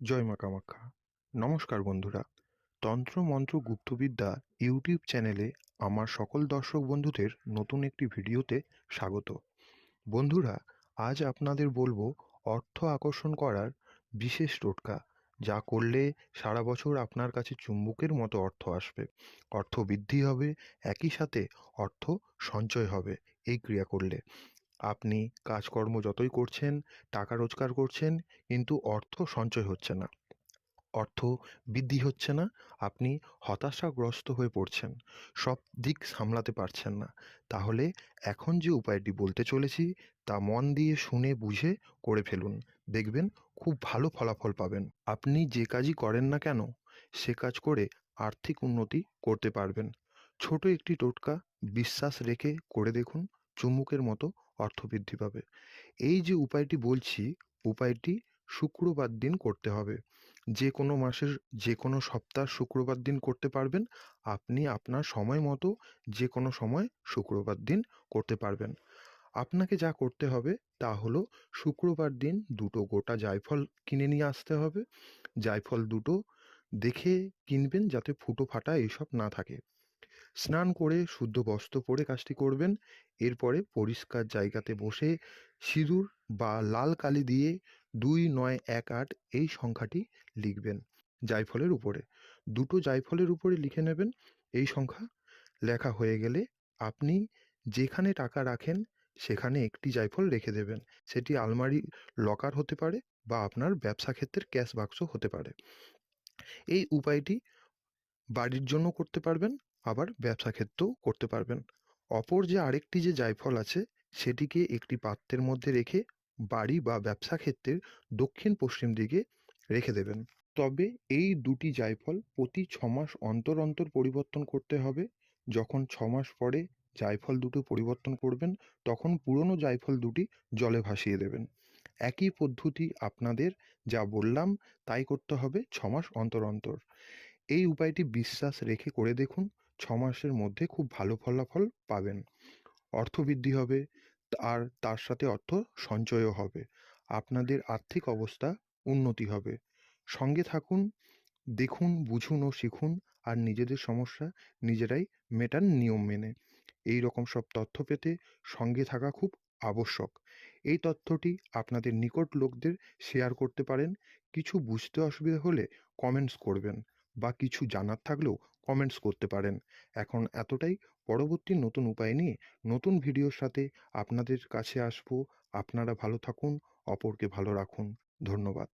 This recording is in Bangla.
জয় মা কামাখ্যা নমস্কার বন্ধুরা। তন্ত্র মন্ত্র গুপ্তবিদ্যা ইউটিউব চ্যানেলে আমার সকল দর্শক বন্ধুদের নতুন একটি ভিডিওতে স্বাগত। বন্ধুরা, আজ আপনাদের বলব অর্থ আকর্ষণ করার বিশেষ টোটকা, যা করলে সারা বছর আপনার কাছে চুম্বকের মতো অর্থ আসবে। অর্থ বৃদ্ধি হবে, একই সাথে অর্থ সঞ্চয় হবে, এই ক্রিয়া করলে। আপনি কাজকর্ম যতই করছেন, টাকা রোজগার করছেন, কিন্তু অর্থ সঞ্চয় হচ্ছে না। অর্থ বৃদ্ধি হচ্ছে না, আপনি হতাশাগ্রস্ত হয়ে পড়ছেন। সব দিক সামলাতে পারছেন না। তাহলে এখন যে উপায়টি বলতে চলেছি, তা মন দিয়ে শুনে বুঝে করে ফেলুন। দেখবেন খুব ভালো ফলাফল পাবেন। আপনি যে কাজই করেন না কেন, সে কাজ করে আর্থিক উন্নতি করতে পারবেন। ছোট একটি টোটকা বিশ্বাস রেখে করে দেখুন চুমুকের মতো অর্থ বৃদ্ধি পাবে। এই যে উপায়টি বলছি, উপায়টি শুক্রবার দিন করতে হবে। যে কোনো মাসের, যে কোনো সপ্তাহ শুক্রবার দিন করতে পারবেন, আপনি আপনার সময় মতো যে কোনো সময় শুক্রবার দিন করতে পারবেন। আপনাকে যা করতে হবে তা হলো শুক্রবার দিন দুটো গোটা জায়ফল কিনে নিয়ে আসতে হবে। জায়ফল দুটো দেখে কিনবেন যাতে ফুটো ফাটা এইসব না থাকে। স্নান করে, শুদ্ধ বস্ত্র পরে কাজটি করবেন। এরপরে পরিষ্কার জায়গাতে বসে সিঁদুর বা লাল কালি দিয়ে দুই নয় এক আট এই সংখ্যাটি লিখবেন জায়ফলের উপরে। দুটো জায়ফলের উপরে লিখে নেবেন এই সংখ্যা। লেখা হয়ে গেলে আপনি যেখানে টাকা রাখেন সেখানে একটি জায়ফল রেখে দেবেন। সেটি আলমারি লকার হতে পারে বা আপনার ব্যবসা ক্ষেত্রের ক্যাশ বাক্স হতে পারে। এই উপায়টি বাড়ির জন্য করতে পারবেন। আবার ব্যবসা ক্ষেত্রেও করতে পারবেন। অপর যে আরেকটি যে জায়ফল আছে, সেটিকে একটি পাত্রের মধ্যে রেখে বাড়ি বা ব্যবসা ক্ষেত্রের দক্ষিণ পশ্চিম দিকে রেখে দেবেন। তবে এই দুটি জায়ফল প্রতি ছ মাস অন্তর অন্তর পরিবর্তন করতে হবে। যখন ছ মাস পরে জায়ফল দুটো পরিবর্তন করবেন, তখন পুরনো জায়ফল দুটি জলে ভাসিয়ে দেবেন। একই পদ্ধতি আপনাদের যা বললাম, তাই করতে হবে ছ মাস অন্তর অন্তর। এই উপায়টি বিশ্বাস রেখে করে দেখুন। ছ মাসের মধ্যে খুব ভালো ফলাফল পাবেন। অর্থ বৃদ্ধি হবে আর তার সাথে অর্থ সঞ্চয়ও হবে। আপনাদের আর্থিক অবস্থা উন্নতি হবে। সঙ্গে থাকুন, দেখুন, বুঝুন ও শিখুন আর নিজেদের সমস্যা নিজেরাই মেটান নিয়ম মেনে। এই রকম সব তথ্য পেতে সঙ্গে থাকা খুব আবশ্যক। এই তথ্যটি আপনাদের নিকট লোকদের শেয়ার করতে পারেন। কিছু বুঝতে অসুবিধা হলে কমেন্টস করবেন বা কিছু জানার থাকলেও কমেন্টস করতে পারেন। এখন এতটাই পরবর্তী নতুন উপায় নিয়ে নতুন ভিডিওর সাথে আপনাদের কাছে আসব। আপনারা ভালো থাকুন, অপরকে ভালো রাখুন। ধন্যবাদ।